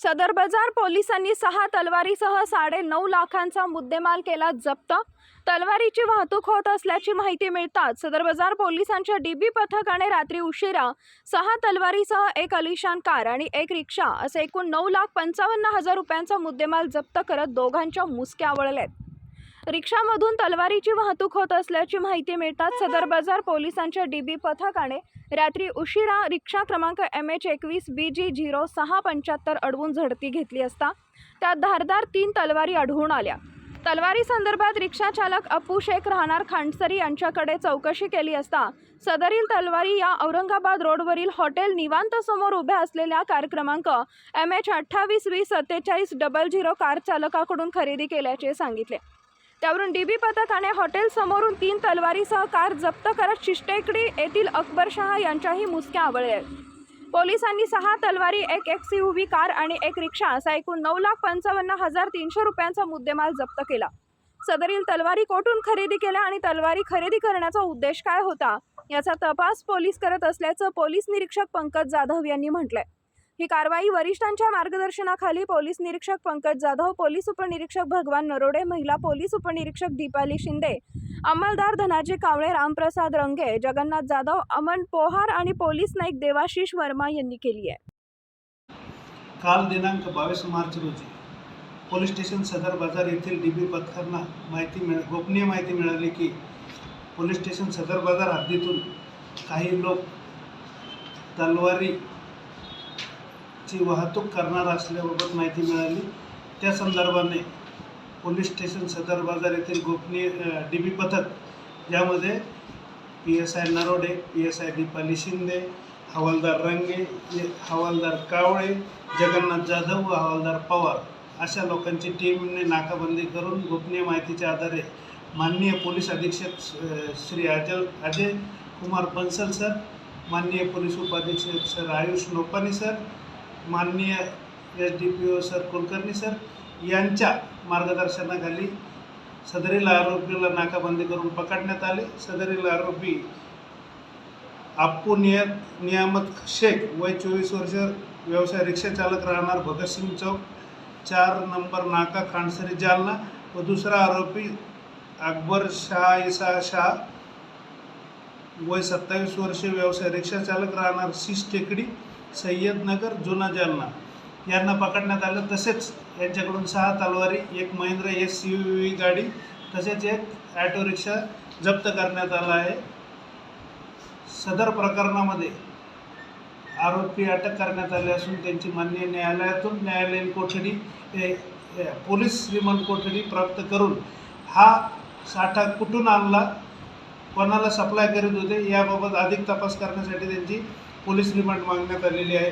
सदर बाजार पोलिसांनी सहा तलवारीसह साडे नऊ लाखांचा मुद्देमाल केला जप्त. तलवारीची वाहतूक होत असल्याची माहिती मिळताच सदर बाजार पोलिसांच्या डीबी पथकाने रात्री उशिरा सहा तलवारीसह एक अलिशान कार आणि एक रिक्षा असे एकूण नऊ लाख पंचावन्न हजार रुपयांचा मुद्देमाल जप्त करत दोघांच्या मुसक्या आवळल्यात रिक्षामधून तलवारीची वाहतूक होत असल्याची माहिती मिळताच सदर बाजार पोलिसांच्या डीबी पथकाने रात्री उशिरा रिक्षा क्रमांक एम एच एकवीस बी जी झिरो सहा पंच्याहत्तर अडवून झडती घेतली असता त्यात धारदार तीन तलवारी आढळून आल्या. तलवारी संदर्भात रिक्षा चालक अप्पू शेख राहणार खांडसरी यांच्याकडे चौकशी केली असता सदरील तलवारी या औरंगाबाद रोडवरील हॉटेल निवांत समोर उभ्या असलेल्या कार क्रमांक एम एच अठ्ठावीस वीस सत्तेचाळीस डबल झिरो कार चालकाकडून खरेदी केल्याचे सांगितले. त्यावरून डी बी पथकाने हॉटेल समोरून तीन तलवारीसह कार जप्त करत शिष्टेकडी येथील अकबर शहा यांच्याही मुसक्या आवळल्या आहेत. पोलिसांनी सहा तलवारी एक एक्स यू व्ही कार आणि एक रिक्षा असा एकूण नऊ लाख पंचावन्न हजार तीनशे रुपयांचा मुद्देमाल जप्त केला सदरील तलवारी कोठून खरेदी केल्या आणि तलवारी खरेदी करण्याचा उद्देश काय होता याचा तपास पोलीस करत असल्याचं पोलीस निरीक्षक पंकज जाधव यांनी म्हटलंय ही कारवाई वरिष्ठांच्या मार्गदर्शनाखाली पोलीस निरीक्षक पंकज जाधव पोलीस उपनिरीक्षक भगवान नरोडे महिला पोलीस उपनिरीक्षक दीपाली शिंदे अंमलदार धनाजी कावळे रामप्रसाद रंगे जगन्नाथ जाधव अमन पोहार आणि पोलीस नाईक देवाशिष वर्मा यांनी केली आहे. काल दिनांक बावीस मार्च रोजी पोलीस स्टेशन सदर बाजार येथील डी बी पथकांना माहिती मिळ गोपनीय माहिती मिळाली की पोलीस स्टेशन सदर बाजार हद्दीतून काही लोक ची वाहतूक करणार असल्याबाबत माहिती मिळाली. त्या संदर्भाने पोलीस स्टेशन सदर बाजार येथील गोपनीय डी बी पथक यामध्ये P S I Narode P S I Deepali Shinde हवालदार रंगे हवालदार कावळे जगन्नाथ जाधव व हवालदार पवार अशा लोकांची टीमने नाकाबंदी करून गोपनीय माहितीच्या आधारे माननीय पोलीस अधीक्षक श्री अजय अजय कुमार बन्सल सर माननीय पोलीस उपाधीक्षक सर आयुष नोपानी सर माननीय S D P O sir Kulkarni sir यांच्या मार्गदर्शनाखाली सदरील आरोपीला नाकाबंदी करून पकडण्यात आले. सदरील आरोपी आप्पू नियत नियामत शेख वय चोवीस वर्ष व्यवसाय रिक्षा चालक राहणार भगतसिंग चौक चार नंबर नाका खांडसरी जालना व दुसरा आरोपी अकबर शाह इसा शाह वय सत्तावीस वर्ष व्यवसाय रिक्षा चालक राहणार शीश टेकडी सय्यदनगर जुना जालना. यांना पकडण्यात आलं. तसेच यांच्याकडून सहा तलवारी एक महिंद्रा एस यू व्ही गाडी तसेच एक ॲटो रिक्षा जप्त करण्यात आला आहे. सदर प्रकरणामध्ये आरोपी अटक करण्यात आले असून त्यांची मान्य न्यायालयातून न्यायालयीन कोठडी पोलीस श्रीमंत कोठडी प्राप्त करून हा साठा कुठून आणला? कोणाला सप्लाय करीत होते याबाबत अधिक तपास करण्यासाठी त्यांची पोलीस रिमांड मागण्यात आलेली आहे.